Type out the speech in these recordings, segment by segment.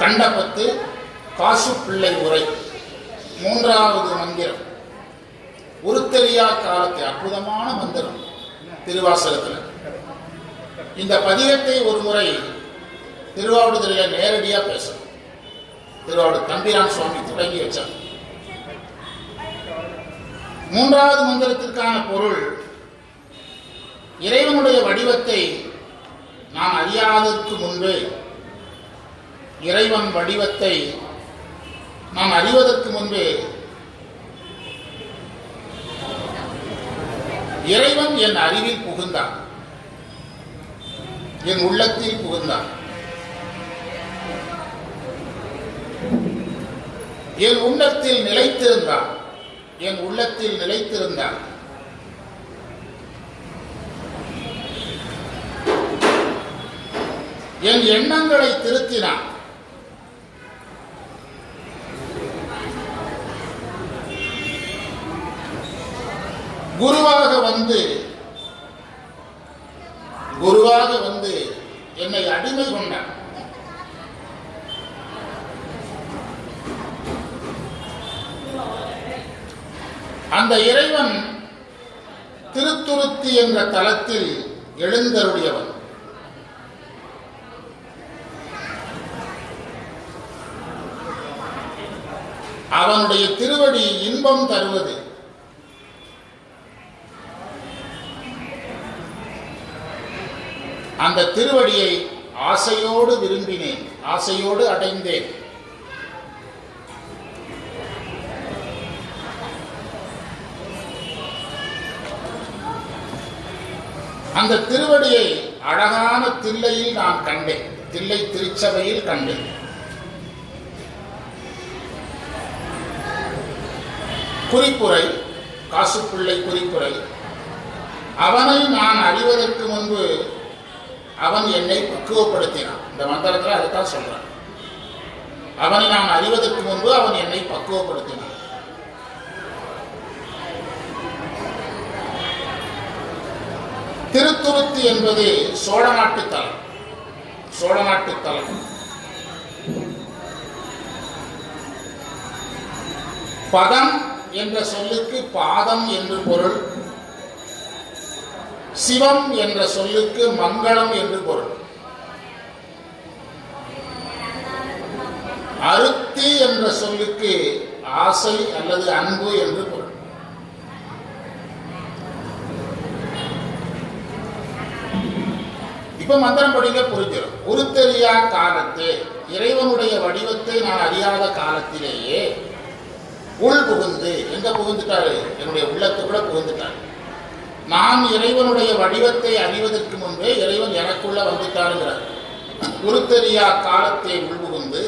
கண்டபத்து காசு பிள்ளை உரை மூன்றாவது மந்திரம். உருத்தெரியா காலத்தை அற்புதமான மந்திரம் திருவாசகத்தில். இந்த பதிகத்தை ஒரு முறை திருவாவடுதுறையில் நேரடியாக பேசணும் திருவாவூர் தம்பிரான் சுவாமி தொடங்கி வச்சார். மூன்றாவது மந்திரத்திற்கான பொருள் இறைவனுடைய வடிவத்தை நான் அறியாததற்கு முன்பே இறைவன் வடிவத்தை நாம் அறிவதற்கு முன்பே இறைவன் என் அறிவில் புகுந்தான். என் உள்ளத்தில் புகுந்தான். என் உள்ளத்தில் நிலைத்திருந்தான். என் உள்ளத்தில் நிலைத்திருந்தான். என் எண்ணங்களை திருத்தினான். குருவாக வந்து குருவாக வந்து என்னை அடிமை கொண்டான். அந்த இறைவன் திருத்துருத்தி என்ற தலத்தில் எழுந்தருடையவன் அவனுடைய திருவடி இன்பம் தருவது. அந்த திருவடியை ஆசையோடு விரும்பினேன் ஆசையோடு அடைந்தேன். அந்த திருவடியை அழகான தில்லையில் நான் கண்டேன் தில்லை திருச்சபையில் கண்டேன். குறிப்புரை காசுப்பிள்ளை குறிப்புரை. அவனை நான் அறிவதற்கு முன்பு அவன் என்னை பக்குவப்படுத்தினான். இந்த மந்திரத்தில் அதைத்தான் சொல்றான். அவனை நான் அறிவதற்கு முன்பு அவன் என்னை பக்குவப்படுத்தினான். திருத்துருத்தி என்பது சோழ நாட்டு தலம். சோழ நாட்டு தலம். பதம் என்ற சொல்லுக்கு பாதம் என்று பொருள். சிவம் என்ற சொல்லுக்கு மங்களம் என்று பொருள். அருத்தி என்ற சொல்லுக்கு ஆசை அல்லது அன்பு என்று பொருள். இப்ப மந்திரம் படிக்க புரிஞ்சிடும். உருத்தெரியா காலத்தே இறைவனுடைய வடிவத்தை நான் அறியாத காலத்திலேயே உள் புகுந்து எங்க புகுந்துட்டாரு? என்னுடைய உள்ளத்துக்குள்ள புகுந்துட்டாரு. நான் இறைவனுடைய வடிவத்தை அறிவதற்கு முன்பே இறைவன் எனக்குள்ள வந்துட்டாருங்கிறார். குருத்தெரியா காலத்தை உள்புகுந்து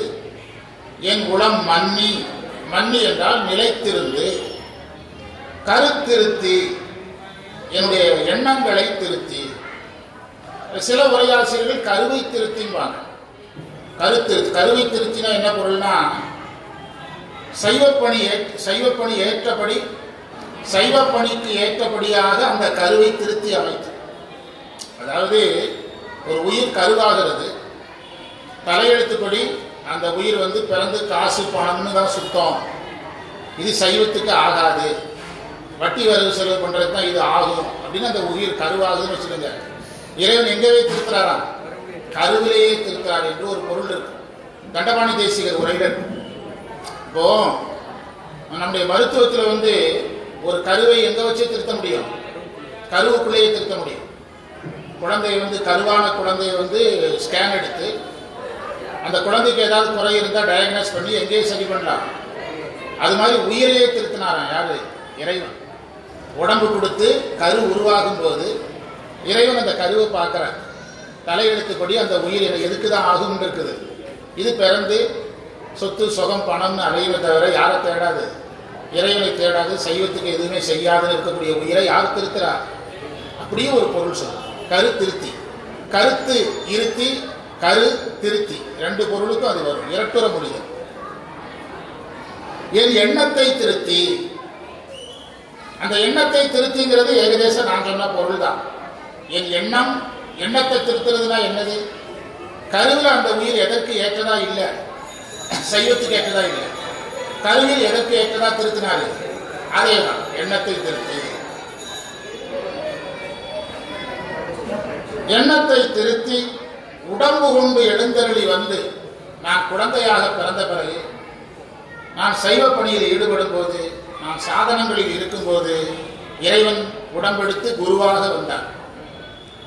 என் உளம் மன்னி மன்னி என்றால் நிலைத்திருந்து கருத்திருத்தி என்னுடைய எண்ணங்களை திருத்தி. சில உரையாசிரியர்கள் கருவை திருத்திம்பாங்க கருத்து கருவை திருத்தினா என்ன பொருள்னா சைவப்பணி ஏற்- சைவப்பணி ஏற்றபடி சைவ பணிக்கு ஏற்றபடியாக அந்த கருவை திருத்தி அமைத்து. அதாவது ஒரு உயிர் கருவாகிறது. தலையெழுத்துப்படி அந்த உயிர் வந்து பிறந்து காசு பணம்னு தான் சுத்தம். இது சைவத்துக்கு ஆகாது. வட்டி வரவு செலவு பண்ணுறது தான் இது ஆகும். அப்படின்னு அந்த உயிர் கருவாகுதுன்னு வச்சுக்கோங்க. இறைவன் எங்கவே திருத்துறாராம்? கருவிலேயே திருத்தார் என்று ஒரு பொருள் இருக்கு. தண்டபாணி தேசிகர் உரைகள். இப்போ நம்முடைய மருத்துவத்தில் வந்து ஒரு கருவை எங்க வச்சு திருத்த முடியும்? கருவுக்குள்ளேயே திருத்த முடியும். குழந்தை வந்து கருவான குழந்தையை வந்து ஸ்கேன் எடுத்து அந்த குழந்தைக்கு ஏதாவது குறை இருந்தால் டயக்னோஸ் பண்ணி எங்கேயும் சரி பண்ணலாம். அது மாதிரி உயிரையே திருத்தினாராம் யாரு? இறைவன். உடம்பு கொடுத்து கரு உருவாகும் போது இறைவன் அந்த கருவை பார்க்குறான். தலையெழுத்துப்படி அந்த உயிர் எதுக்கு தான் ஆகும்னு இருக்குது. இது பிறந்து சொத்து சுகம் பணம்னு அலைவை தவிர யாரை தேடாது? இறைவனை தேடாது சைவத்துக்கு எதுவுமே செய்யாதுன்னு இருக்கக்கூடிய உயிரை யார் திருத்துறார் அப்படியே ஒரு பொருள் சொல்லும் கரு திருத்தி. கருத்து இருத்தி கரு திருத்தி. ரெண்டு பொருளுக்கும் அது வரும். இரட்டுற மொழிகள். என் எண்ணத்தை திருத்தி? அந்த எண்ணத்தை திருத்திங்கிறது ஏகதேசம் நான் சொன்ன பொருள் தான் என் எண்ணம் எண்ணத்தை திருத்துறதுனா என்னது? கருவில் அந்த உயிர் எதற்கு ஏற்றதா இல்லை? சைவத்துக்கு ஏற்றதா இல்லை? கல்வி எதற்கு ஏற்றதா திருத்தினாரு? அதே தான் எண்ணத்தை திருத்தி. எண்ணத்தை திருத்தி உடம்பு கொண்டு எழுந்தருளி வந்து நான் குழந்தையாக பிறந்த பிறகு நான் சைவ பணியில் ஈடுபடும் போது நான் சாதனங்களில் இருக்கும்போது இறைவன் உடம்பெடுத்து குருவாக வந்தார்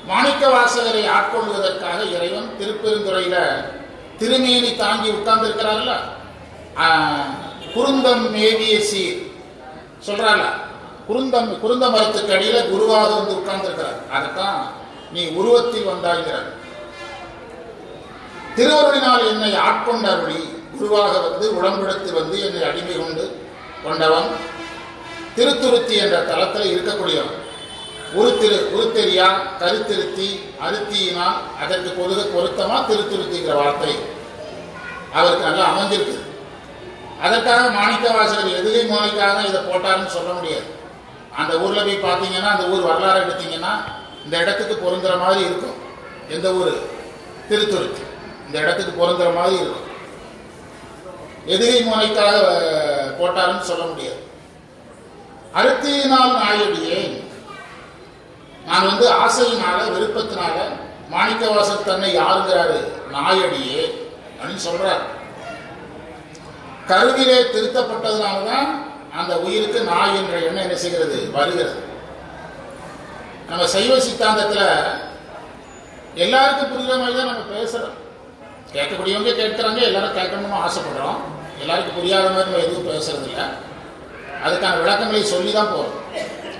மாணிக்க வாசகரை ஆட்கொள்வதற்காக இறைவன் திருப்பெருந்துறையில திருமேனி தாங்கி உட்கார்ந்திருக்கிறார்ல குருந்தம் மேவிய சீர். சொல்றாங்க. குருந்தம் குருந்த மரத்துக்கு அடியில குருவாக வந்து உட்கார்ந்திருக்கிறார். அதைத்தான் நீ உருவத்தில் வந்தாய்கிறார் திருவருளினால் என்னை ஆட்கொண்டபடி குருவாக வந்து உடம்பெடுத்து வந்து என்னை அடிமை கொண்டு கொண்டவன் திருத்துருத்தி என்ற தளத்தில் இருக்கக்கூடியவன். உருத்திரு உருத்தெரியா கருத்திருத்தி அருத்தியினால் அதற்கு பொருத பொருத்தமா திருத்துருத்திங்கிற வார்த்தை. அவருக்கு நல்லா அமைஞ்சிருக்குது அதற்காக மாணிக்க வாசகர் எதுகை மாணிக்காக தான் இதை போட்டாருன்னு சொல்ல முடியாது. அந்த ஊரில் போய் பார்த்தீங்கன்னா அந்த ஊர் வரலாறு எடுத்தீங்கன்னா இந்த இடத்துக்கு பொருந்துற மாதிரி இருக்கும். எந்த ஊர்? திருத்துறைக்கு இந்த இடத்துக்கு பொருந்துற மாதிரி இருக்கும். எதிரி முனைக்காக போட்டாருன்னு சொல்ல முடியாது. அருத்தியினால் நாயடியே. நான் வந்து ஆசையினால விருப்பத்தினால மாணிக்கவாசல் தன்னை யாருங்கிறாரு? நாயடியே அப்படின்னு சொல்றாரு. கருவிலே திருத்தப்பட்டதுனால தான் அந்த உயிருக்கு நாய் என்ற எண்ணம் என்ன செய்கிறது? வருகிறது. நம்ம சைவ சித்தாந்தத்தில் எல்லாருக்கும் புரிகிற மாதிரி தான் நம்ம பேசுகிறோம் கேட்கக்கூடியவங்க கேட்குறாங்க எல்லாரும் கேட்கணும்னு ஆசைப்படுறோம். எல்லாருக்கும் புரியாத மாதிரி நம்ம எதுவும் பேசுறது இல்ல அதுக்கான விளக்கங்களை சொல்லி தான் போகிறோம்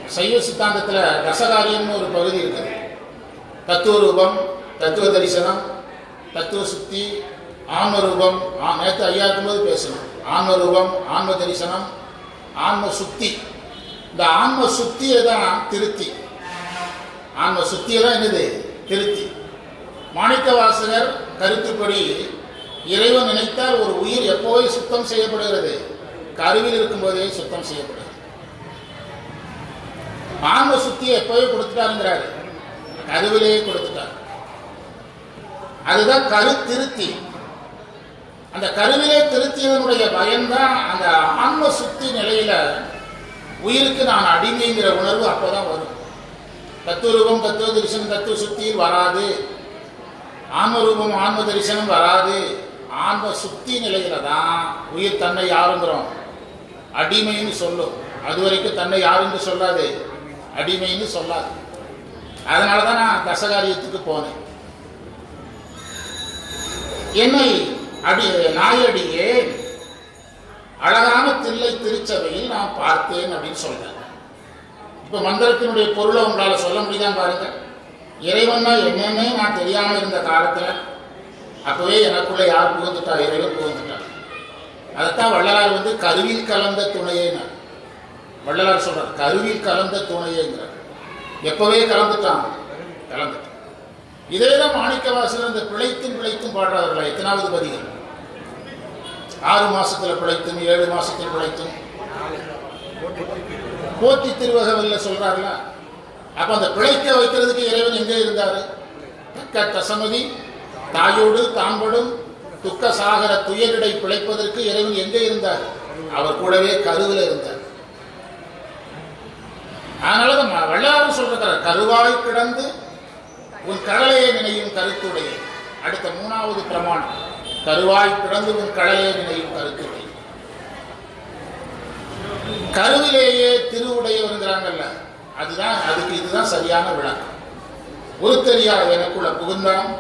சைவ சித்தாந்தத்தில் ரசகாரியம்னு ஒரு பகுதி இருக்குது தத்துவ ரூபம் தத்துவ தரிசனம் தத்துவ சுத்தி ஆன்ம ரூபம் ஆ- நேத்து ஐயா இருக்கும்போது பேசணும் ஆன்ம ரூபம் ஆன்ம தரிசனம் ஆன்ம சுத்தி இந்த ஆன்ம சுத்தியை தான் திருத்தி. ஆன்ம சுத்தியை தான் என்னது? திருத்தி. மாணிக்க வாசகர் கருத்துப்படி இறைவன் நினைத்தால் ஒரு உயிர் எப்போவே சுத்தம் செய்யப்படுகிறது? கருவில் இருக்கும்போதே சுத்தம் செய்யப்படுகிறது. ஆன்ம சுத்தியை எப்போவே கொடுத்துட்டாருங்கிறாரு? கருவிலேயே கொடுத்துட்டார். அதுதான் கரு திருத்தி அந்த கருவிலே திருத்தியதனுடைய பயன்தான் அந்த ஆன்ம சுத்தி நிலையில உயிருக்கு நான் அடிமைங்கிற உணர்வு அப்போதான் வரும். தத்துவரூபம் தத்துவ தரிசனம் தத்துவ சுத்தியில் வராது. ஆன்ம ரூபம் ஆன்ம தரிசனம் வராது. ஆன்ம சுத்தி நிலையில தான் உயிர் தன்னை யாருங்கிறோம். அடிமைன்னு சொல்லும். அது வரைக்கும் தன்னை யாருன்னு சொல்லாது. அடிமைன்னு சொல்லாது. அதனால தான் நான் தசகாரியத்துக்கு போனேன். என்னை அடி நாயடியே. அழகான தில்லை திருச்சபையில் நான் பார்த்தேன் அப்படின்னு சொல்றேன் இப்ப மந்திரத்தினுடைய பொருளை உங்களால சொல்ல முடியுதான்னு பாருங்க. இறைவன்னா என்னன்னே நான் தெரியாம இருந்த காலத்துல அப்பவே எனக்குள்ள யார் புகுந்துட்டா? இறைவன் புகுந்துட்டா அதைத்தான் வள்ளலார் வந்து கருவில் கலந்த துணையேன்னு வள்ளலார் சொல்றார் கருவில் கலந்த துணையேங்கிறார். எப்பவே கலந்துட்டாங்க கலந்துட்டான். இதே தான் மாணிக்கவாசகர் அந்த பிழைத்தும் பிழைத்தும் பாடுறார்களா எத்தனாவது பதிகள் ஆறு மாசத்துல பிழைத்தும் ஏழு மாசத்தில் பிழைத்தும் போற்றி திருவகவல்ல சொல்றாருல. அப்ப அந்த பிழைக்க வைக்கிறதுக்கு இறைவன் எங்கே இருந்தாரு? தக்க தசமதி தாயோடு தாம்படும் துக்க சாகர துயரிடை பிழைப்பதற்கு இறைவன் எங்கே இருந்தார்? அவர் கூடவே கருவில் இருந்தார். அதனாலதான் ம- வள்ளலாரும் கருவாய் கிடந்து உன் கடலையை நினையும் கருத்துடைய. அடுத்த மூணாவது பிரமாணம். கருவாய் பிறந்ததும் களையே நினைவு நினையும் கருத்துடைய கருவிலேயே திருவுடையவருங்கிறாங்கல்ல அதுதான் அதுக்கு இதுதான் சரியான விளக்கம். தெரியாத எனக்குள்ள புகுந்தான்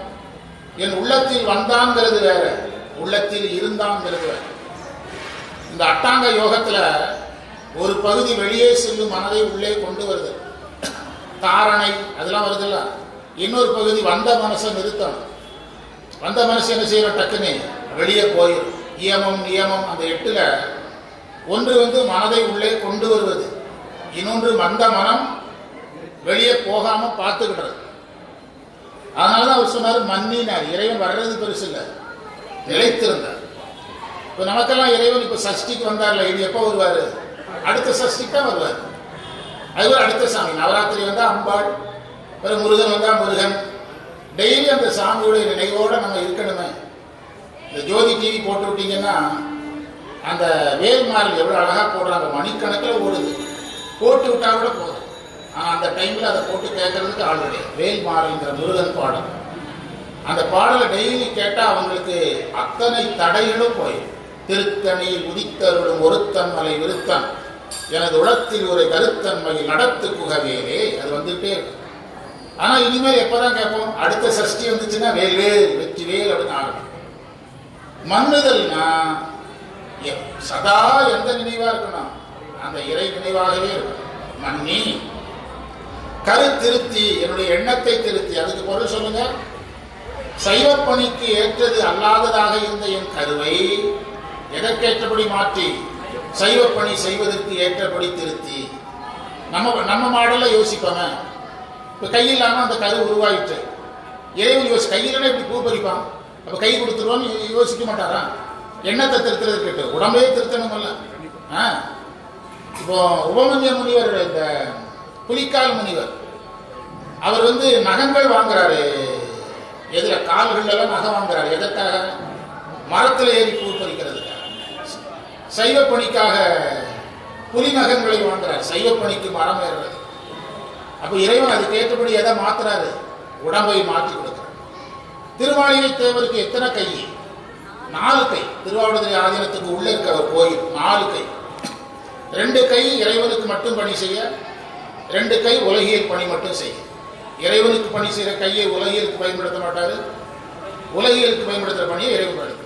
என் உள்ளத்தில் வந்தாங்கிறது வேற உள்ளத்தில் இருந்தாங்கிறது வேற. இந்த அட்டாங்க யோகத்துல ஒரு பகுதி வெளியே செல்லும் மனதை உள்ளே கொண்டு வருது. தாரணை அதெல்லாம் வருதுல்ல. இன்னொரு பகுதி வந்த மனசை நிறுத்தணும். வந்த மனசு என்ன செய்யணும் டக்குன்னு வெளியே போயிடும். நியமம் நியமம். அந்த எட்டுல ஒன்று வந்து மனதை உள்ளே கொண்டு வருவது. இன்னொன்று மந்த மனம் வெளியே போகாம பார்த்துக்கிடுறது. அதனாலதான் அவர் சொன்னார் மன்னினார். இறைவன் வர்றது பெருசு இல்லை. நிலைத்திருந்தார். இப்போ நமக்கெல்லாம் இறைவன் இப்போ சஷ்டிக்கு வந்தார்ல இது எப்போ வருவார்? அடுத்த சஷ்டிக்கு தான் வருவார். அதுவே அடுத்த சாமி. நவராத்திரி வந்தால் அம்பாள் பிறகு முருகன் வந்தால் முருகன். டெய்லி அந்த சாமியுடைய நினைவோட நம்ம இருக்கணுமே. இந்த ஜோதி டிவி போட்டு விட்டீங்கன்னா அந்த வேல்மாறல் எவ்வளோ அழகாக போடுறாங்க மணிக்கணக்கில் ஓடுது. போட்டு விட்டா கூட போதும். ஆனால் அந்த டைமில் அதை போட்டு கேட்கறதுக்கு ஆள் கிடையாது. வேல்மாறல்ங்கிற முருகன் பாடல். அந்த பாடலை டெய்லி கேட்டால் அவங்களுக்கு அத்தனை தடைகளும் போயிடும். திருத்தணியில் உதித்தருளும் ஒருத்தன்மலை விருத்தன். எனது உளத்தில் ஒரு கருத்தன்மை நடத்து குகவேலே அது வந்துட்டே இருக்கும். ஆனால் இனிமேல் எப்போதான் கேட்போம்? அடுத்த சஷ்டி வந்துச்சுன்னா வேல் வேல் வெற்றி வேல் அப்படின்னு ஆரம்பிக்கும். மன்னுதல்னா எ- சதா எந்த நினைவா இருக்கணும் அந்த இறை நினைவாகவே இருக்கணும் மன்னி கருத்திருத்தி என்னுடைய எண்ணத்தை திருத்தி. அதுக்கு பொருள் சொல்லுங்க. சைவப்பணிக்கு ஏற்றது அல்லாததாக இருந்த என் கருவை எதற்கேற்றபடி மாற்றி சைவப்பணி செய்வதற்கு ஏற்றபடி திருத்தி. நம்ம நம்ம மாடல்ல யோசிப்பவன் இப்போ கை இல்லாமல் அந்த கரு உருவாயிட்டு இறைவன் யோசி கையிலனே இப்படி பூ பறிப்பான்? அப்போ கை கொடுத்துருவான்னு யோசிக்க மாட்டாரா? எண்ணத்தை திருத்துறது கேட்டு உடம்பே திருத்தணுமல்ல ஆ? இப்போ உபமன்ய முனிவர் இந்த புலிக்கால் முனிவர் அவர் வந்து நகங்கள் வாங்குறாரு. எதில் கால்கள்லாம் நகை நகம் வாங்குறாரு. எதற்காக? மரத்தில் ஏறி பூ பறிக்கிறதுக்காக. சைவ பணிக்காக புலி நகங்களை வாங்குறார். சைவ பணிக்கு மரம் ஏறுறது. அப்போ இறைவன் அதுக்கு ஏற்றபடி எதை மாத்துறாரு? உடம்பை மாற்றி கொடுக்கிறார். திருமாளிகை தேவருக்கு எத்தனை கை? நாலு கை. திருவாவடுதுறை ஆதீனத்துக்கு உள்ளே இருக்கிற ஒரு கோயில் நாலு கை. ரெண்டு கை இறைவனுக்கு மட்டும் பணி செய்ய ரெண்டு கை உலகியல் பணி மட்டும் செய்ய. இறைவனுக்கு பணி செய்கிற கையை உலகியலுக்கு பயன்படுத்த மாட்டாரு. உலகியலுக்கு பயன்படுத்துகிற பணியை இறைவன் பயன்படுத்த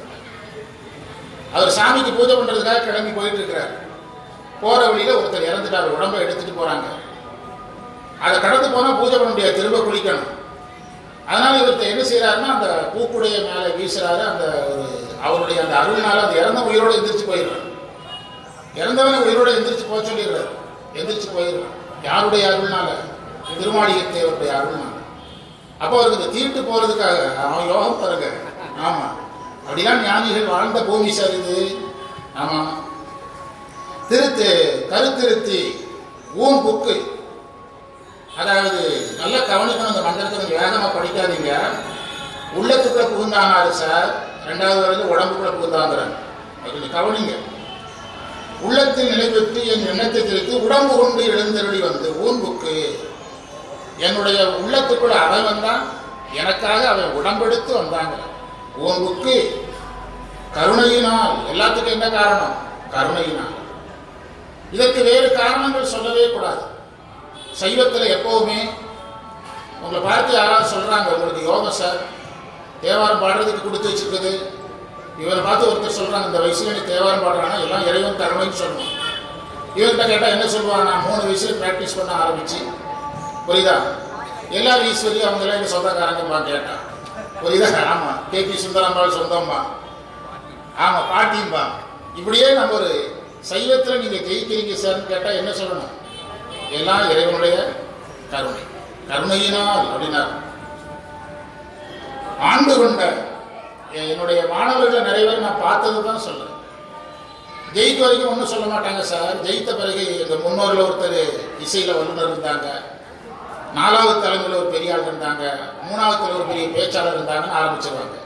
அவர் சாமிக்கு பூஜை பண்ணுறதுக்காக கிளம்பி போயிட்டு இருக்கிறார். போகிற வழியில் ஒருத்தர் இறந்துட்டார். உடம்பை எடுத்துகிட்டு போகிறாங்க அதை கடந்து போனால் பூஜை பண்ண முடியாது திரும்ப குளிக்கணும். அதனால இவர்த்த என்ன செய்யறாருன்னா அந்த பூக்குடைய மேலே வீசுறாரு அந்த ஒரு அவருடைய அந்த அருள்னால அந்த இறந்த உயிரோட எந்திரிச்சு போயிடுறான் இறந்தவனை உயிரோட எந்திரிச்சு போக சொல்லிடுறாரு. எந்திரிச்சு போயிடுறான் யாருடைய அருள்னால திருமாளிகத்தேவருடைய அருள்னால அப்போ அவருக்கு இந்த தீட்டு போறதுக்காக அவன் யோகம் பாருங்க. ஆமாம் அப்படிலாம் ஞானிகள் வாழ்ந்த பூமி சார் இது. ஆமாம் திருத்து கருத்திருத்தி ஊன் புக்கு அதாவது நல்ல கவனிக்கணும் அந்த மந்திரத்தை கொஞ்சம் வேகமாக படிக்காதீங்க. உள்ளத்துக்குள்ள புகுந்தானாரு சார் ரெண்டாவது வரைக்கும் உடம்புக்குள்ள புகுந்தாங்கிறாங்க அது கொஞ்சம் கவனிங்க. உள்ளத்தில் நிலை பெற்று என் எண்ணத்தை திருத்தி உடம்பு கொண்டு எழுந்தருளி வந்து ஊன்புக்கு என்னுடைய உள்ளத்துக்குள்ள அவன் வந்தான் எனக்காக அவன் உடம்பெடுத்து வந்தாங்க ஊன்புக்கு கருணையினால் எல்லாத்துக்கும் என்ன காரணம்? கருணையினால். இதற்கு வேறு காரணங்கள் சொல்லவே கூடாது. சைவத்தில் எப்போவுமே உங்களை பார்த்து யாராவது சொல்கிறாங்க உங்களுக்கு யோகம் சார் தேவாரம் பாடுறதுக்கு கொடுத்து வச்சுருக்குது இவரை பார்த்து ஒருத்தர் சொல்கிறாங்க இந்த வயசுல நீ தேவாரம் பாடுறாங்கன்னா எல்லாம் இறைவன் தரணும்னு சொல்லணும் இவர்கிட்ட கேட்டால் என்ன சொல்லுவாங்க நான் மூணு வயசுல ப்ராக்டிஸ் பண்ண ஆரம்பிச்சு. புரியுதா? எல்லாரும் ஈஸ்வரி அவங்க எல்லாம் எங்கள் சொந்தக்காரங்கம்மா கேட்டான் புரியுதா? ஆமாம் கே. பி. சுந்தரம்பாள் சொந்தம்மா. ஆமாம் பாட்டிம்பா இப்படியே நம்ம ஒரு சைவத்தில் நீங்கள் ஜெயிக்கிறீங்க சார்னு கேட்டால் என்ன சொல்லணும்? எல்லாம் இறைவனுடைய கருணை. கருணையினால் அப்படின்னார் ஆண்டு கொண்ட என்னுடைய மாணவர்கள் நிறைய பேர் நான் பார்த்தது தான் சொல்றேன். ஜெயித்த வரைக்கும் ஒன்றும் சொல்ல மாட்டாங்க சார். ஜெயித்த பிறகு எங்கள் முன்னோரில் ஒருத்தர் இசையில் வல்லுநர் இருந்தாங்க. நாலாவது தலைமையில் ஒரு பெரிய ஆள் இருந்தாங்க. மூணாவது தலைவர் பெரிய பேச்சாளர் இருந்தாங்கன்னு ஆரம்பிச்சிருவாங்க.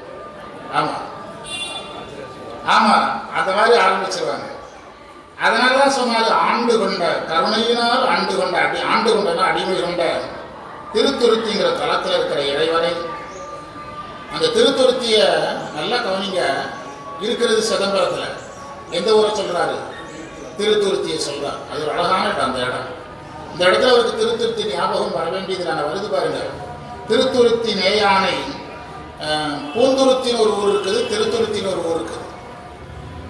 ஆமாம் ஆமாம் அந்த மாதிரி ஆரம்பிச்சிருவாங்க. அதனால தான் சொன்னாரு ஆண்டு கொண்ட கருணையினால் ஆண்டு கொண்ட அடி ஆண்டு கொண்டனா அடிமை கொண்ட திருத்துருத்திங்கிற தளத்தில் இருக்கிற இறைவனை. அந்த திருத்துருத்திய நல்லா கவனிங்க இருக்கிறது சிதம்பரத்தில். எந்த ஊரை சொல்றாரு? திருத்துருத்தியை சொல்றார். அது ஒரு அழகான இடம் அந்த இடம். இந்த இடத்துல அவருக்கு திருத்துருத்தி ஞாபகம் வர வேண்டியது நான் வருது பாருங்க. திருத்துருத்தி நேயானை பூந்துருத்தின் ஒரு ஊர் இருக்குது திருத்துருத்தின்னு ஒரு ஊர் இருக்குது.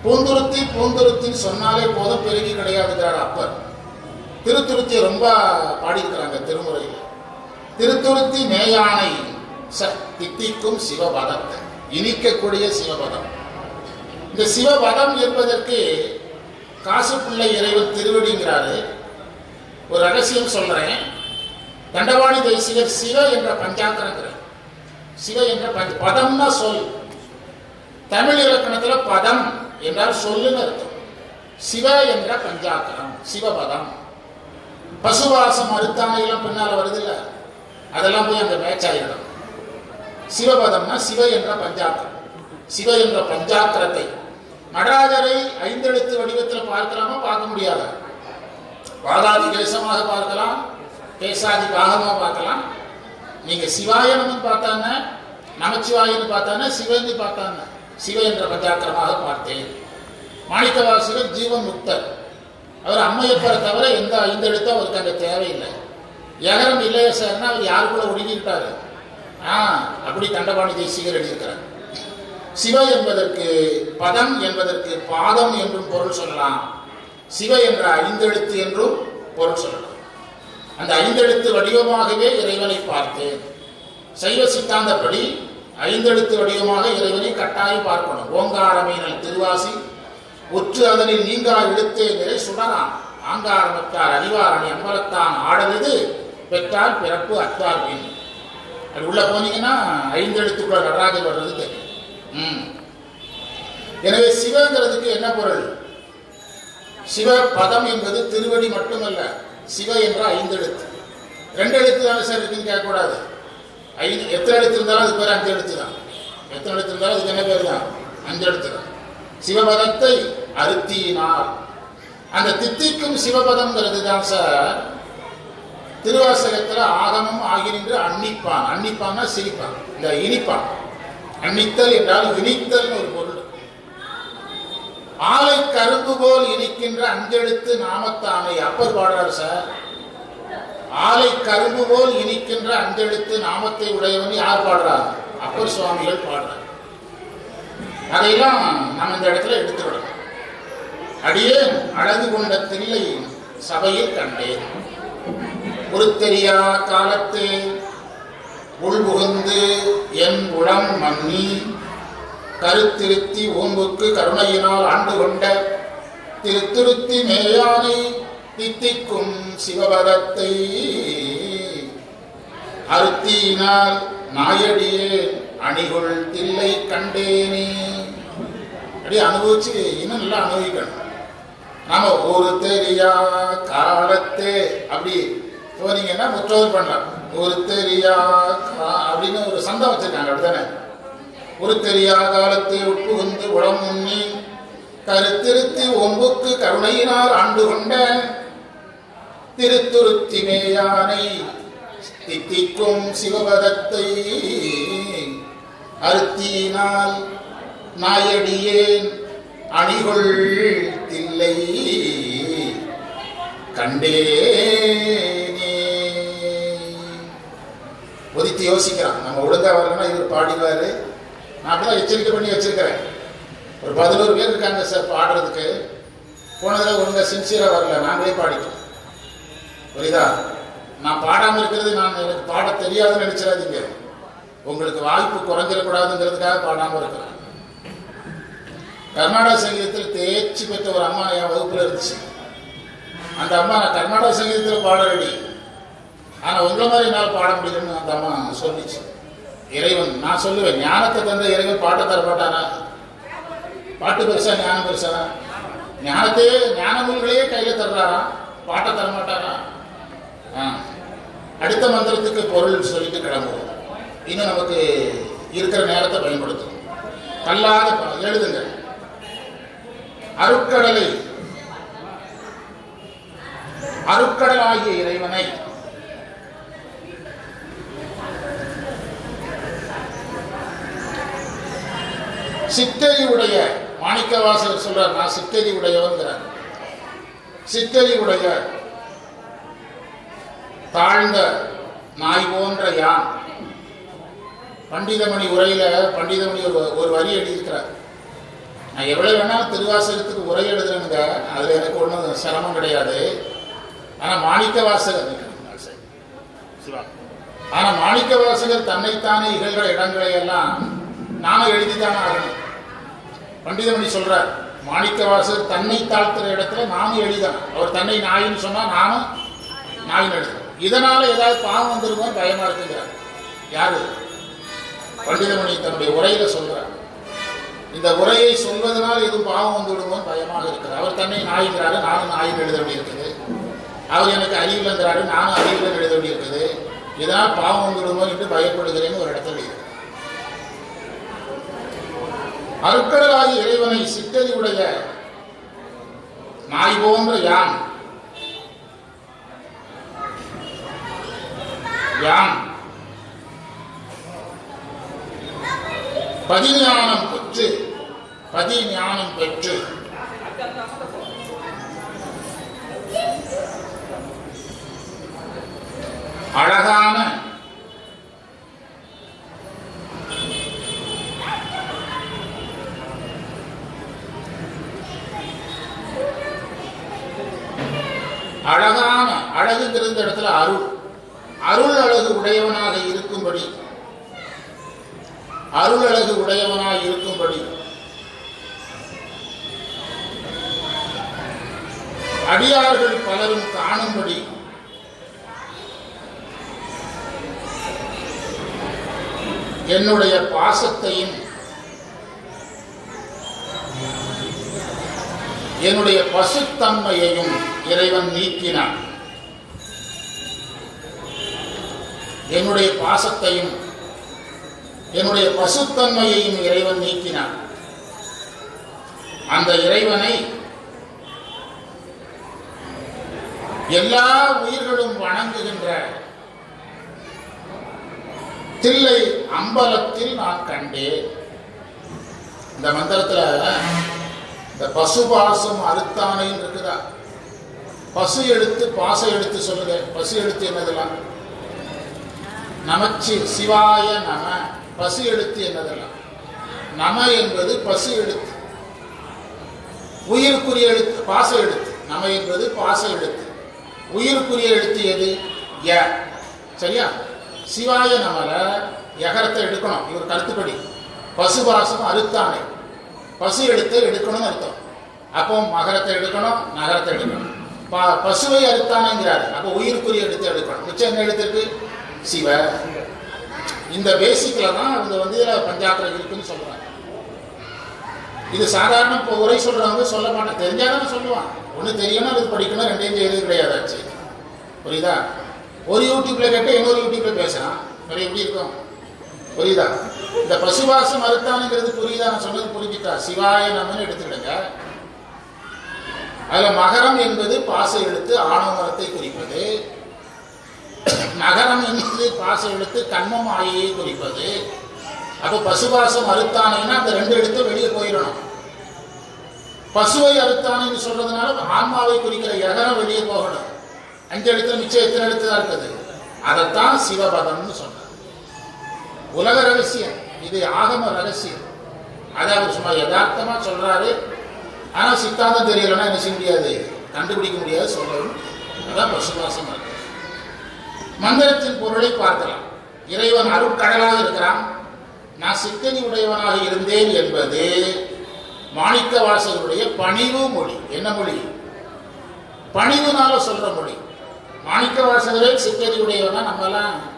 பூந்துருத்தி பூந்துருத்தின்னு சொன்னாலே போதும் பெருகி கிடையாதுங்கிறார் அப்பர். திருத்துருத்தி ரொம்ப பாடியிருக்கிறாங்க திருமுறையில். திருத்துருத்தி மேயானை ச தித்திக்கும் சிவபதத்தை இனிக்கக்கூடிய சிவபதம். இந்த சிவபதம் என்பதற்கு காசுப்பிள்ளை இறைவன் திருவடிங்கிறாரு. ஒரு ரகசியம் சொல்றேன். தண்டவாணி தேசிகர் சிவ என்ற பஞ்சாக்கரங்கிறார். சிவ என்ற பஞ்ச பதம்னா சொல். தமிழ் இலக்கணத்துல பதம். என்றால் சொல்லுன்னு அர்த்தம். சிவ என்ற பஞ்சாக்கரம் சிவபதம். பசுவாசம் அறுத்தாமையெல்லாம் பின்னால வருது இல்ல அதெல்லாம் போய் அந்த மேட்ச் சிவபதம்னா சிவ என்ற பஞ்சாக்கரம் சிவ என்ற பஞ்சாக்கரத்தை நடராஜரை ஐந்தெழுத்து வடிவத்தில் பார்க்கலாமா? பார்க்க முடியாதா? வாதாதி கேசமாக பார்க்கலாம் கேசாதி பாகமாக பார்க்கலாம். நீங்க சிவாயனம்னு பார்த்தாங்க நமச்சிவாயன்னு பார்த்தாங்க சிவன்னு பார்த்தாங்க. சிவ என்ற பஞ்சாத்திரமாக பார்த்தேன். மாணிக்கவாசகர் ஜீவன் முக்தர் அவர் அம்மையப்பரை தவிர எந்த ஐந்தெழுத்தும் அவருக்கு அங்கே தேவையில்லை. எகரம் இல்லையா சார்னா அவர் யாருக்குள்ள ஒடுங்கிட்டாரு ஆ அப்படி தண்டபாணி தேசிகர் எழுதியிருக்கிறார். சிவ என்பதற்கு பதம் என்பதற்கு பாதம் என்றும் பொருள் சொல்லலாம். சிவ என்ற ஐந்தெழுத்து என்றும் பொருள் சொல்லலாம். அந்த ஐந்தெழுத்து வடிவமாகவே இறைவனை பார்த்தேன். சைவ சித்தாந்தப்படி ஐந்தெழுத்து வடிவமாக இறைவனை கட்டாயம் பார்க்கணும். ஓங்காரமீனல் திருவாசி ஒற்று அதனில் நீங்கா இழுத்தே நிறை சுடரான் ஆங்காரமத்தார் அறிவாரணி அம்பலத்தான் ஆடலது பெற்றால் பிறப்பு அத்தார் பின் அது உள்ள போனீங்கன்னா ஐந்தெழுத்துக்குள்ள நடராஜர் வர்றது தெரியும். ம். எனவே சிவங்கிறதுக்கு என்ன பொருள்? சிவ பதம் என்பது திருவடி மட்டுமல்ல சிவ என்ற ஐந்தெழுத்து. ரெண்டு எழுத்து தானே சார் இருக்குன்னு கேட்கக்கூடாது. ஐந்து எத்தனை எழுத்து இருந்தாலும் அது பேர் அஞ்சு எழுத்து தான் எத்தனை எழுத்து இருந்தாலும் அதுக்கு என்ன பேர் தான்? அஞ்சு எழுத்து தான் சிவபதத்தை அறுத்தினார் அந்த தித்திக்கும் சிவபதம்ங்கிறது தான் சார். திருவாசகத்தில் ஆகமம் ஆகி நின்று அன்னிப்பான். அன்னிப்பான்னா சிரிப்பான். இந்த இனிப்பான். அன்னித்தல் என்றால் இனித்தல்னு ஒரு பொருள். ஆலை கரும்பு போல் இனிக்கின்ற அஞ்செழுத்து நாமத்தானை. அப்பர் பாடுறார் சார். ஆலை கரும்பு போல் இனிக்கின்ற அஞ்செழுத்து நாமத்தை உடையவன் யார் பாடுறார்? அப்பர் சுவாமிகள் பாடுறார். அதையெல்லாம் நம்ம இந்த இடத்துல எடுத்துவிடணும் அடியே அழகு கொண்ட தில்லை சபையில் கண்டேன். உருத்தெரியா காலத்தே உள்புகுந்து என் உளம் மன்னி. கருத்திருத்தி ஓம்புக்கு கருணையினால் ஆண்டு கொண்ட திருத்திருத்தி மேயானை தித்திக்கும் சிவபதத்தை அருத்தியினால் நாயடியே அணிகுள் தில்லை கண்டேனே. அப்படி அனுபவிச்சு இன்னும் நல்லா அனுபவிக்கணும். நாம ஒரு தெரியா காலத்தே அப்படி போனீங்கன்னா முற்றோதல் பண்ணலாம்? ஒரு தெரியா கா- அப்படின்னு ஒரு சந்தம் வச்சிருக்காங்க அப்படித்தானே? ஒரு தெரியா காலத்தை உட்புகுந்து உளம் முன்னி கருத்திருத்தி ஒம்புக்கு கருணையினால் ஆண்டு கொண்ட திருத்துருத்தினேயானை தித்திக்கும் சிவபதத்தை அருத்தியினால் நாயடியேன் அணிகொள் தில்லை கண்டேனே. ஒதுக்கி யோசிக்கிறான். நம்ம ஒழுங்கா வரலன்னா இவர் பாடிவாரு நான் அப்படிதான் எச்சரிக்கை பண்ணி வச்சிருக்கிறேன். ஒரு பதினோரு பேர் இருக்காங்க சார் பாடுறதுக்கு. போனதில் ஒழுங்கா சின்சியரா வரல. நாங்களே பாடிட்டோம். புரியுதா? நான் பாடாம இருக்கிறது நான் எனக்கு பாட தெரியாதுன்னு நினைச்சிடாதீங்க. உங்களுக்கு வாய்ப்பு குறைஞ்சிடக்கூடாதுங்கிறதுக்காக பாடாம இருக்கிறேன். கர்நாடக சங்கீதத்தில் தேர்ச்சி பெற்ற ஒரு அம்மா என் வகுப்புல இருந்துச்சு. அந்த அம்மா நான் கர்நாடக சங்கீதத்தில் பாட ரெடி ஆனா உங்களை மாதிரி என்னால் பாட முடியலன்னு அந்த அம்மா சொல்லிச்சு. இறைவன் நான் சொல்லுவேன் ஞானத்தை தந்த இறைவன் பாட்டை தர மாட்டானா? பாட்டு பெருசா ஞானம் பெருசா ஞானத்தையே ஞான நூல்களையே கையில தர்றாரா? பாட்டை தர மாட்டாரா? அடுத்த மந்திரத்துக்கு பொருள் சொல்லிட்டு கிளம்புவோம். இன்னும் நமக்கு இருக்கிற நேரத்தை பயன்படுத்தணும் கல்லாத ப- எழுதுங்க. அருட்கடலை அருட்கடலாகிய இறைவனை. சித்தறி உடைய மாணிக்கவாசர் சொல்றார் நான் சித்தரி உடையவங்கிறார் சித்தரி உடைய தாழ்ந்த நாய் போன்ற யான்? பண்டிதமணி உரையில பண்டிதமணி ஒரு ஒரு வரி எழுதியிருக்கிறார். நான் எவ்வளவு வேணாலும் திருவாசகத்துக்கு உரை எழுதுறேங்க அதுல எனக்கு ஒன்றும் சிரமம் கிடையாது. ஆனா மாணிக்க வாசகர் ஆனா மாணிக்க வாசகர் தன்னைத்தானே இகழ்கிற இடங்களை எல்லாம் நாம எழுதிதானே ஆகணும். பண்டிதமணி சொல்றார் மாணிக்க வாசகர் தன்னை தாழ்த்துற இடத்துல நாமும் எழுதணும் அவர் தன்னை நாயின்னு சொன்னா நானும் நாயின் எழுதணும் இதனால ஏதாவது பாவம் வந்துருமோ பயமா இருக்குங்கிறார். யாரு? பண்டிதமணி தன்னுடைய உரையில சொல்றார். இந்த உரையை சொல்வதனால் எதுவும் பாவம் வந்து பயமாக இருக்கிறார். அவர் தன்னை நாய்கிறாரு நானும் நாயில் எழுத வேண்டியிருக்குது. அவர் எனக்கு அறிவில்லைங்கிறாரு நானும் அறிவில்லை எழுத வேண்டியிருக்குது. இதனால் பாவம் வந்துவிடுமோ என்று பயப்படுகிறேன்னு ஒரு இடத்துல இருக்கு அருட்கடலாகி இறைவனை சித்தறிவுடைய நாய் போன்ற யான் யான்? பதிஞானம் பெற்று பதிஞானம் பெற்று. அழகான அழகான அழகு இந்த இடத்துல அருள். அருள் அழகு உடையவனாக இருக்கும்படி. அருள் அழகு உடையவனாக இருக்கும்படி. அடியார்கள் பலரும் காணும்படி. என்னுடைய பாசத்தையும் என்னுடைய பசுத்தன்மையையும் இறைவன் நீக்கினான். என்னுடைய பாசத்தையும் என்னுடைய பசுத்தன்மையையும் இறைவன் நீக்கினான். அந்த இறைவனை எல்லா உயிர்களும் வணங்குகின்ற தில்லை அம்பலத்தில் நான் கண்டேன். இந்த மந்திரத்தில் இந்த பசு பாசம் அறுத்தானைன்னு இருக்குதா? பசு எடுத்து பாசம் எடுத்து சொல்லுங்க பசு எடுத்து என்னதெல்லாம் நமச்சி சிவாய நம பசு எழுத்து என்னதெல்லாம்? நம என்பது பசு எழுத்து. உயிருக்குரிய எழுத்து பாச எழுத்து. நம என்பது பாச எழுத்து. உயிருக்குரிய எழுத்து எது? ய. சரியா? சிவாய நமல எகரத்தை எடுக்கணும். இவர் கருத்துப்படி. பசுபாசம் அறுத்தானே பசு எடுத்து எடுக்கணும்னு அர்த்தம். அப்போ மகரத்தை எடுக்கணும் நகரத்தை எடுக்கணும். ப பசுவை அறுத்தானேங்கிறாரு அப்போ உயிருக்குரிய எடுத்து எடுக்கணும். மிச்சம் என்ன எடுத்திருக்கு சிவ இந்த பேசிக்கில் தான் இது வந்து இதில் இருக்குன்னு சொல்கிறாங்க இது சாதாரண இப்போ உரை சொல்கிறவங்க சொல்ல மாட்டேன் தெரிஞ்சாதானே சொல்லுவான் ஒன்று தெரியணும் அது படிக்கணும் ரெண்டையும் செய்யறது கிடையாதாச்சு புரியுதா? ஒரு யூடியூப்ல கேட்டு இன்னொரு யூடியூப்ல பேசுகிறான் நிறைய எப்படி இருக்கும்? புரியுதா? இந்த பசுவாசம் அறுத்தானுங்கிறது புரியுதா? நான் சொன்னது புரிஞ்சுட்டா சிவாய நமன்னு எடுத்துக்கிடுங்க. அதில் மகரம் என்பது பாச எழுத்து ஆணவ மரத்தை குறிப்பது. நகரம் என்பது பாச எழுத்து கண்ம மாயையை குறிப்பது. அப்போ பசுபாசம் அறுத்தானேன்னா அந்த ரெண்டு எழுத்து வெளியே போயிடணும். பசுவை அறுத்தானைன்னு சொல்றதுனால ஆன்மாவை குறிக்கிற யகரம் வெளியே போகணும். அஞ்சு எழுத்து மிச்சம் எத்தனை எழுத்து தான் இருக்குது? அதைத்தான் சிவபதம்னு சொன்னார். உலக ரகசியம். இது ஆகம ரகசியம். அதை அவர் சும்மா யதார்த்தமா சொல்றாரு. ஆனா சித்தாந்தம் தெரியலன்னா என்ன செய்ய முடியாது? கண்டுபிடிக்க முடியாது சொல்லணும் அதான் பசுபாசம். இருக்கு மந்திரத்தின் பொருளை பார்க்கலாம். இறைவன் அருட்கடலாக இருக்கிறான். நான் சித்தனி உடையவனாக இருந்தேன் என்பது மாணிக்க வாசகருடைய பணிவு மொழி. என்ன மொழி? பணிவுனால சொல்ற மொழி. மாணிக்க வாசகரே சித்தனி உடையவனா நம்மலாம்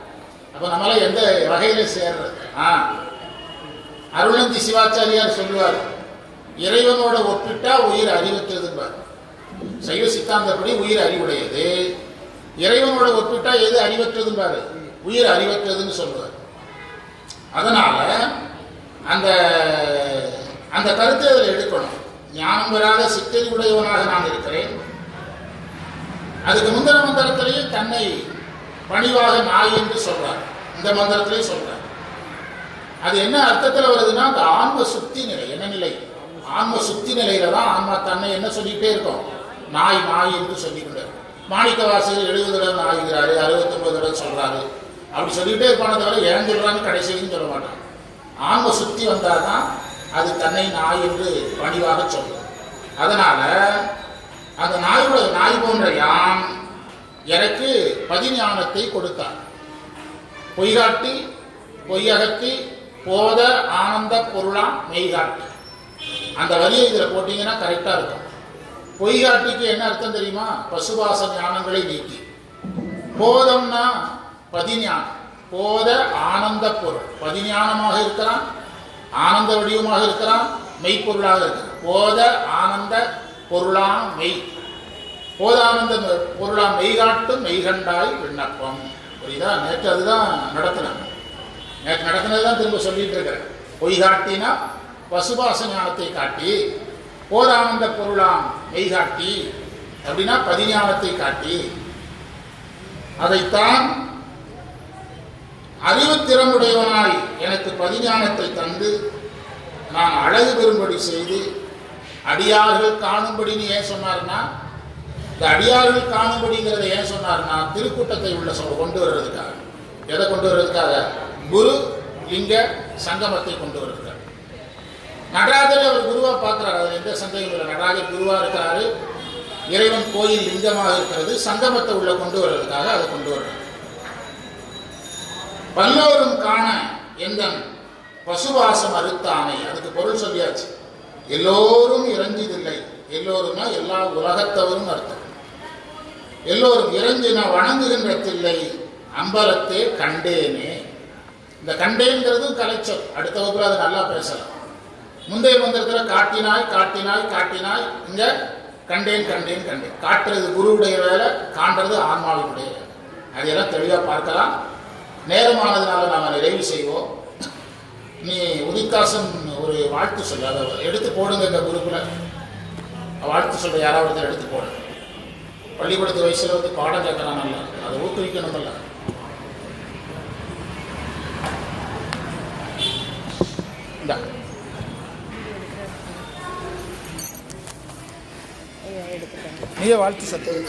அப்ப நம்மளாம் எந்த வகையில சேர்றது? ஆ. அருளந்தி சிவாச்சாரியார் சொல்லுவார் இறைவனோட ஒப்பிட்டா உயிர் அறிவற்றதும்பார் சைவ சித்தாந்தப்படி உயிர் அறிவுடையது. இறைவனோட ஒப்பிட்டா எது அறிவற்றதுன்னு பாரு உயிர் அறிவற்றதுன்னு சொல்லுவார் அதனால அந்த அந்த கருத்தை அதில் எடுக்கணும். ஞானம் பெறாத சித்தறி உடையவனாக நான் இருக்கிறேன். அதுக்கு முந்தின மந்திரத்திலேயே தன்னை பணிவாக நாய் என்று சொல்றார். இந்த மந்திரத்திலேயே சொல்றார். அது என்ன அர்த்தத்தில் வருதுன்னா அந்த ஆன்ம சுத்தி நிலை என்ன நிலை? ஆன்ம சுத்தி நிலையில தான் ஆன்மா தன்னை என்ன சொல்லிட்டே இருக்கும்? நாய் நாய் என்று சொல்லிக்கிட்டார் மாணிக்க வாசகர் எழுபது தடவை நாய்கிறாரு அறுபத்தொன்பது தடவை சொல்றாரு. அப்படி சொல்லிட்டே இருப்பான தவிர ஏன் சொல்றான்னு சொல்ல மாட்டான். ஆன்ம சுத்தி வந்தாதான் அது தன்னை நாய் என்று பணிவாக சொல்லும். அதனால அந்த நாயோட நாய் போன்ற யான் எனக்கு பதிஞானத்தை கொடுத்தார். பொய்காட்டி பொய்யகத்தி போத ஆனந்த பொருளாம் மெய்காட்டி. அந்த வரியை இதில் போட்டீங்கன்னா கரெக்டாக இருக்கும். பொய்காட்டிக்கு என்ன அர்த்தம் தெரியுமா? பசுவாச ஞானங்களை நீக்கி. போதம்னா பதிஞானம். போத ஆனந்த பொருள். பதிஞானமாக இருக்கிறான் ஆனந்த வடிவமாக இருக்கிறான் மெய்ப்பொருளாக இருக்கிறான் போத ஆனந்த பொருளான மெய். போதானந்த பொருளாம் மெய்காட்டும் மெய்கண்டாய் விண்ணப்பம். புரியுதா? நேற்று அதுதான் நடத்தினேன் நேற்று நடத்தினது தான் திரும்ப சொல்லிட்டு இருக்கிறேன். பொய் காட்டினா பசுபாச ஞானத்தை காட்டி போரானந்த பொருளாம் மெய் காட்டி அப்படின்னா பதிஞானத்தை காட்டி. அதைத்தான் அறிவுத்திறமுடையவனாய் எனக்கு பதிஞானத்தை தந்து நான் அழகு பெறும்படி செய்து அடியார்கள் காணும்படின்னு ஏன் சொன்னார்னா இந்த அடியார்கள் காணும்படிங்கிறத ஏன் சொன்னார்னா திருக்கூட்டத்தை உள்ள சொல் கொண்டு வர்றதுக்காக. எதை கொண்டு வர்றதுக்காக? குரு லிங்க சங்கமத்தை கொண்டு வர்றதுக்காக. நடராஜரை அவர் குருவா பார்க்கிறார். அதில் எந்த சந்தேகம் இல்லை. நடராஜர் குருவா இருக்கிறாரு இறைவன் கோயில் லிங்கமாக இருக்கிறது. சங்கமத்தை உள்ள கொண்டு வர்றதுக்காக அதை கொண்டு வர்றாரு. பல்லோரும் காண எந்தன் பசுவாசம் அறுத்தானை? அதுக்கு பொருள் சொல்லியாச்சு. எல்லோரும் இறஞ்சதில்லை. எல்லோரும்னா எல்லா உலகத்தவரும் அர்த்தம். எல்லோரும் இறஞ்சு நான் வணங்குகின்றதில்லை. அம்பலத்தே கண்டேனே. இந்த கண்டேன்கிறதும் கலைச்சொல். அடுத்த வகுப்பில் அதை நல்லா பேசலாம். முந்தைய மந்திரத்தில் காட்டினாய் காட்டினாய் காட்டினாய் இங்க கண்டேன் கண்டேன் கண்டேன். காட்டுறது குருவுடைய வேலை காண்றது ஆன்மாவினுடைய வேலை. அதையெல்லாம் தெளிவாக பார்க்கலாம். நேரமானதுனால நாம நிறைவு செய்வோம். நீ உதித்தாசன் ஒரு வாழ்த்து சொல்ல. அதை எடுத்து போடுங்க இந்த குரூப்பில் வாழ்த்து சொல்ல யாராவது எடுத்து போடுங்க பள்ளிக்கூடத்து வயசுல வந்து பாடம் கேட்கலாம் நல்லா அதை ஊக்குவிக்கணும்ல. இந்த. நீயே வாழ்த்து சத்தியம்